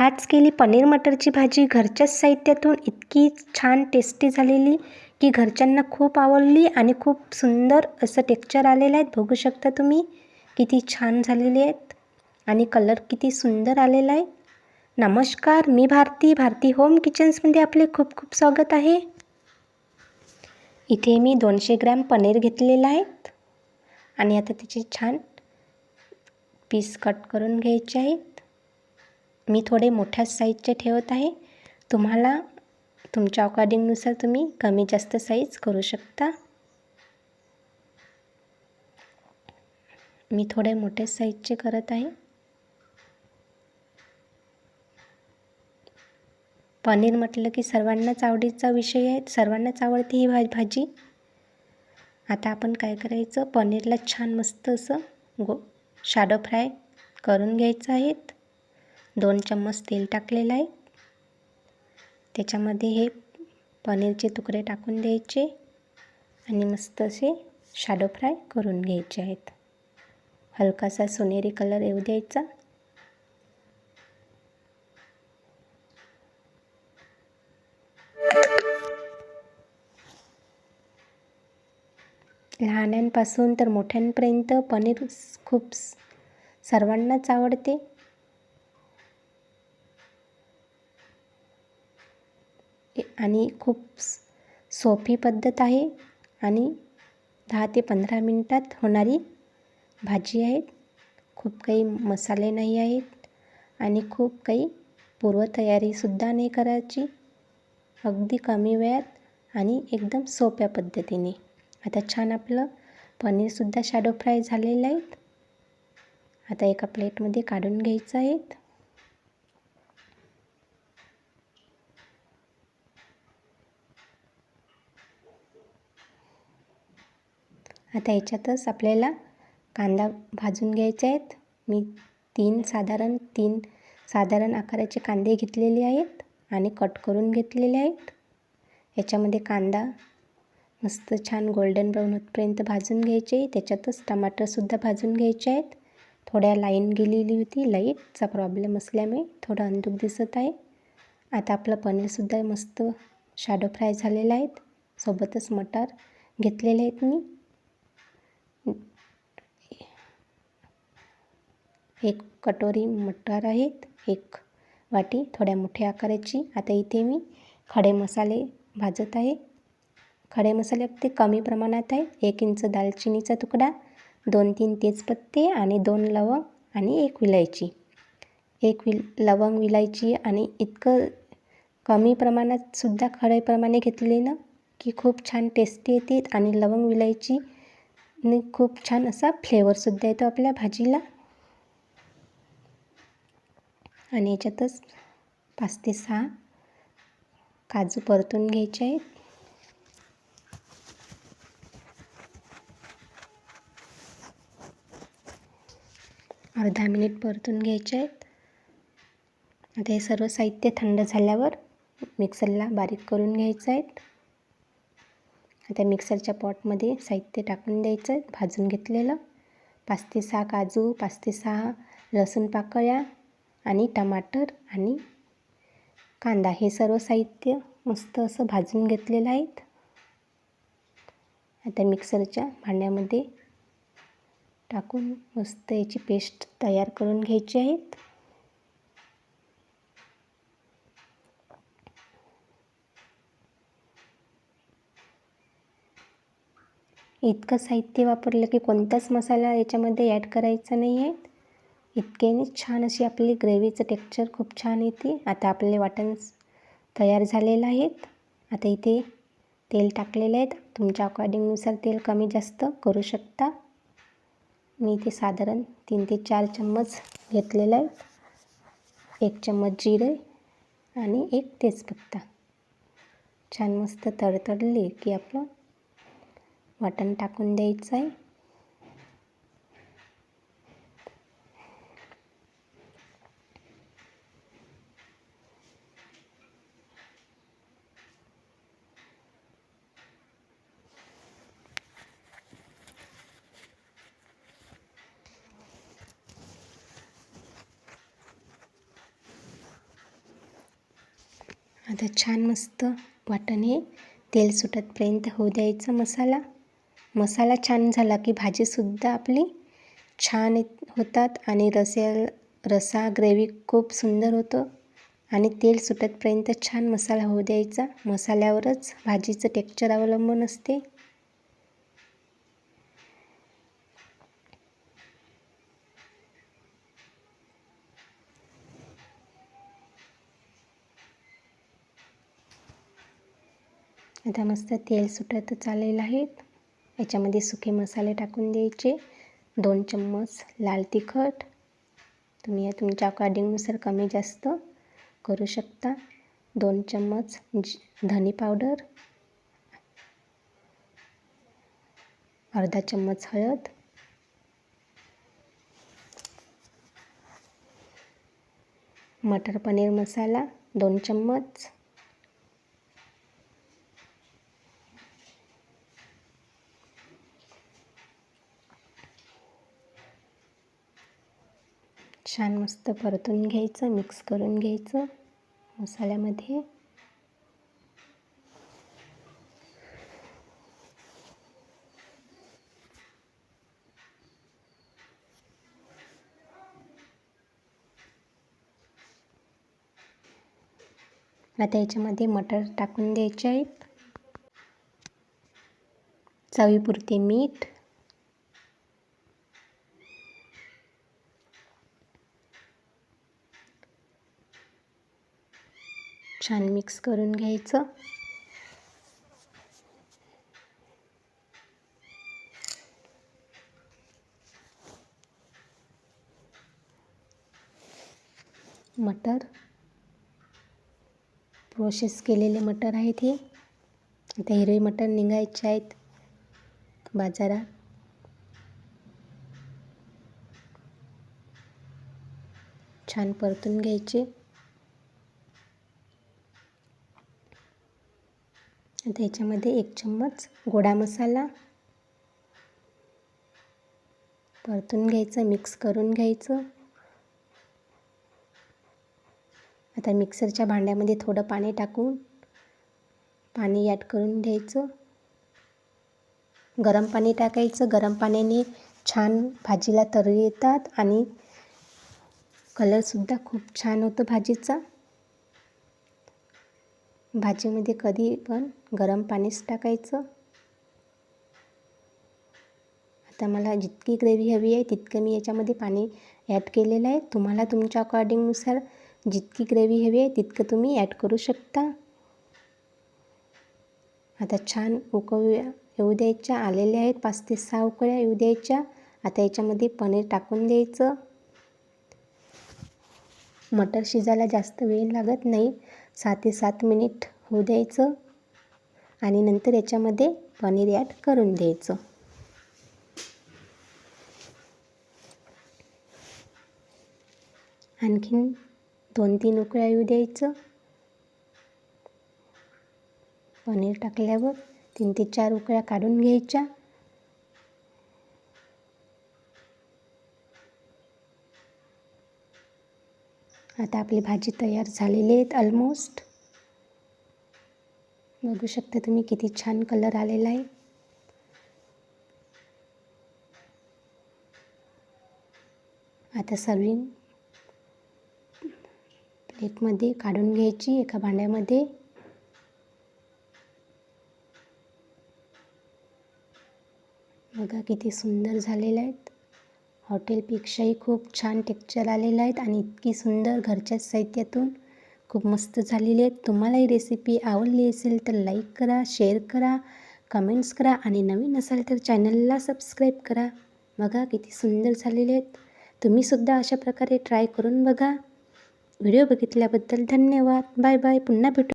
आज केली पनीर मटरची भाजी. घरच्याच साहित्यातून इतकी छान टेस्टी झालेली की घरच्यांना खूप आवडली आणि खूप सुंदर असं टेक्चर आलेलं आहे. बघू शकता तुम्ही किती छान झालेली आहेत आणि कलर किती सुंदर आलेला आहे. नमस्कार मी भारती. भारती होम किचन्समध्ये आपले खूप खूप स्वागत आहे. इथे मी दोनशे ग्रॅम पनीर घेतलेलं आहेत. आणि आता त्याचे छान पीस कट करून घ्यायचे आहेत मी थोडे मोठ्या साईजचे ठेवत आहे. तुम्हाला तुमच्या अकॉर्डिंगनुसार तुम्ही कमी जास्त साईज करू शकता. मी थोडे मोठे साईजचे करत आहे. पनीर म्हटलं की सर्वांनाच आवडीचा विषय आहे. सर्वांनाच आवडते ही भा भाजी. आता आपण काय करायचं? पनीरला छान मस्त असं गो शाडो फ्राय करून घ्यायचं आहेत दोन चम्मच तेल टाकलेलं आहे. त्याच्यामध्ये हे पनीरचे तुकडे टाकून द्यायचे आणि मस्त असे शाडो फ्राय करून घ्यायचे आहेत. हलकासा सोनेरी कलर येऊ द्यायचा. लहानांपासून तर मोठ्यांपर्यंत पनीर खूप सर्वांनाच आवडते. आणि खूप सोपी पद्धत आहे आणि दहा ते पंधरा मिनटात होणारी भाजी आहे खूप काही मसाले नाही आहेत आणि खूप काही पूर्वतयारीसुद्धा नाही करायची. अगदी कमी वेळात आणि एकदम सोप्या पद्धतीने. आता छान आपलं पनीरसुद्धा शॅडो फ्राय झालेलं आहेत आता एका प्लेटमध्ये काढून घ्यायचं आहेत आता याच्यातच आपल्याला कांदा भाजून घ्यायचे आहेत. मी तीन साधारण तीन साधारण आकाराचे कांदे घेतलेले आहेत आणि कट करून घेतलेले आहेत. याच्यामध्ये कांदा मस्त छान गोल्डन ब्राऊन होतपर्यंत भाजून घ्यायचे. त्याच्यातच टमाटरसुद्धा भाजून घ्यायचे आहेत. थोड्या लाईन गेलेली होती लाईटचा प्रॉब्लेम असल्यामुळे थोडं अंधूक दिसत आहे. आता आपलं पनीरसुद्धा मस्त शॅडो फ्राय झालेलं आहेत सोबतच मटार घेतलेले आहेत मी. एक कटोरी मटार आहेत एक वाटी थोड्या मोठ्या आकाराची. आता इथे मी खडे मसाले भाजत आहे. खडे मसाले अगदी कमी प्रमाणात आहे एक इंच दालचिनीचा तुकडा दोन तीन तेजपत्ते आणि दोन लवंग आणि एक विलायची. एक विल लवंग विलायची आणि इतकं कमी प्रमाणात सुद्धा खडेप्रमाणे घेतले ना की खूप छान टेस्टी येते आणि लवंग विलायची आणि खूप छान असा फ्लेवरसुद्धा येतो आपल्या भाजीला. आणि याच्यातच पाच ते सहा काजू परतून घ्यायचे आहेत. अर्धा मिनिट परतून घ्यायचे आहेत. आता हे सर्व साहित्य थंड झाल्यावर मिक्सरला बारीक करून घ्यायचं आहे आता मिक्सरच्या पॉटमध्ये साहित्य टाकून द्यायचं आहे. भाजून घेतलेलं. पाच ते सहा काजू पाच ते सहा लसूण पाकळ्या आणि टमाटर आणि कांदा हे सर्व साहित्य मस्त असं भाजून घेतलेलं आहेत. आता मिक्सरच्या भांड्यामध्ये टाकून मस्त याची पेस्ट तयार करून घ्यायची आहेत. इतकं साहित्य वापरलं की कोणताच मसाला याच्यामध्ये ॲड करायचा नाही आहे. इतक्याने छान अशी आपली ग्रेव्हीचं टेक्चर खूप छान येते. आता आपले वाटण तयार झालेलं आहेत. आता इथे तेल टाकलेलं आहेत. तुमच्या अकॉर्डिंगनुसार तेल कमी जास्त करू शकता. मी इथे साधारण तीन ते चार चम्मच घेतलेलं आहे. एक चम्मच जिरे आणि एक तेजपत्ता. छान मस्त तडतडले की आपलं वाटण टाकून द्यायचं आहे. आता छान मस्त वाटणे हे तेल सुटतपर्यंत होऊ द्यायचा मसाला. मसाला छान झाला की भाजीसुद्धा आपली छान होतात आणि रस्या रसा ग्रेव्ही खूप सुंदर होतं. आणि तेल सुटतपर्यंत छान मसाला होऊ द्यायचा. मसाल्यावरच भाजीचं टेक्चर अवलंबून असते. आता मस्त तेल सुटत चाललेलं आहेत याच्यामध्ये सुके मसाले टाकून द्यायचे. दोन चम्मच लाल तिखट. तुम्ही या तुमच्या अकॉर्डिंगनुसार कमी जास्त करू शकता. दोन चम्मच धनी पावडर अर्धा चम्मच हळद. मटर पनीर मसाला दोन चम्मच. छान मस्त परतून घ्यायचं मिक्स करून घ्यायचं मसाल्यामध्ये. आता याच्यामध्ये मटर टाकून द्यायचे आहेत. चवीपुरते मीठ छान मिक्स करून घ्यायचं. मटर. प्रोसेस केलेले मटर आहेत हे. आता हिरवे मटर निघायचे आहेत बाजारात. छान परतून घ्यायचे. आता याच्यामध्ये एक चम्मच गोडा मसाला. परतून घ्यायचं मिक्स करून घ्यायचं. आता मिक्सरच्या भांड्यामध्ये थोडं पाणी टाकून पाणी ॲड करून घ्यायचं. गरम पाणी टाकायचं. गरम पाण्याने छान भाजीला तरी येतात आणि कलरसुद्धा खूप छान होतो भाजीचा. भाजीमध्ये कधी पण गरम पाणीच टाकायचं. आता मला जितकी ग्रेव्ही हवी आहे तितकं मी याच्यामध्ये पाणी ॲड केलेलं आहे. तुम्हाला तुमच्या अकॉर्डिंगनुसार जितकी ग्रेव्ही हवी आहे तितकं तुम्ही ॲड करू शकता. आता छान उकळूया येऊ द्यायच्या आलेल्या आहेत पाच ते सहा उकळ्या येऊ द्यायच्या. आता याच्यामध्ये पनीर टाकून द्यायचं. मटर शिजायला जास्त वेळ लागत नाही. सहा ते सात मिनिट होऊ द्यायचं आणि नंतर याच्यामध्ये पनीर ॲड करून द्यायचं. आणखीन दोन तीन उकळ्या येऊ द्यायचं. पनीर टाकल्यावर तीन ते चार उकळ्या काढून घ्यायच्या. आता आपली भाजी तयार झालेली आहेत ऑलमोस्ट बघू शकता तुम्ही किती छान कलर आलेला आहे. आता सर्विंग प्लेटमध्ये काढून घ्यायची एका भांड्यामध्ये. बघा किती सुंदर झालेले आहेत. हॉटेलपेक्षाही खूप छान टेक्चर आलेलं आहेत आणि इतकी सुंदर घरच्याच साहित्यातून खूप मस्त झालेली आहेत. तुम्हाला ही रेसिपी आवडली असेल तर लाईक करा शेअर करा कमेंट्स करा आणि नवीन असाल तर चॅनलला सबस्क्राईब करा. बघा किती सुंदर झालेले आहेत. तुम्हीसुद्धा अशा प्रकारे ट्राय करून बघा. व्हिडिओ बघितल्याबद्दल धन्यवाद. बाय बाय पुन्हा भेटू.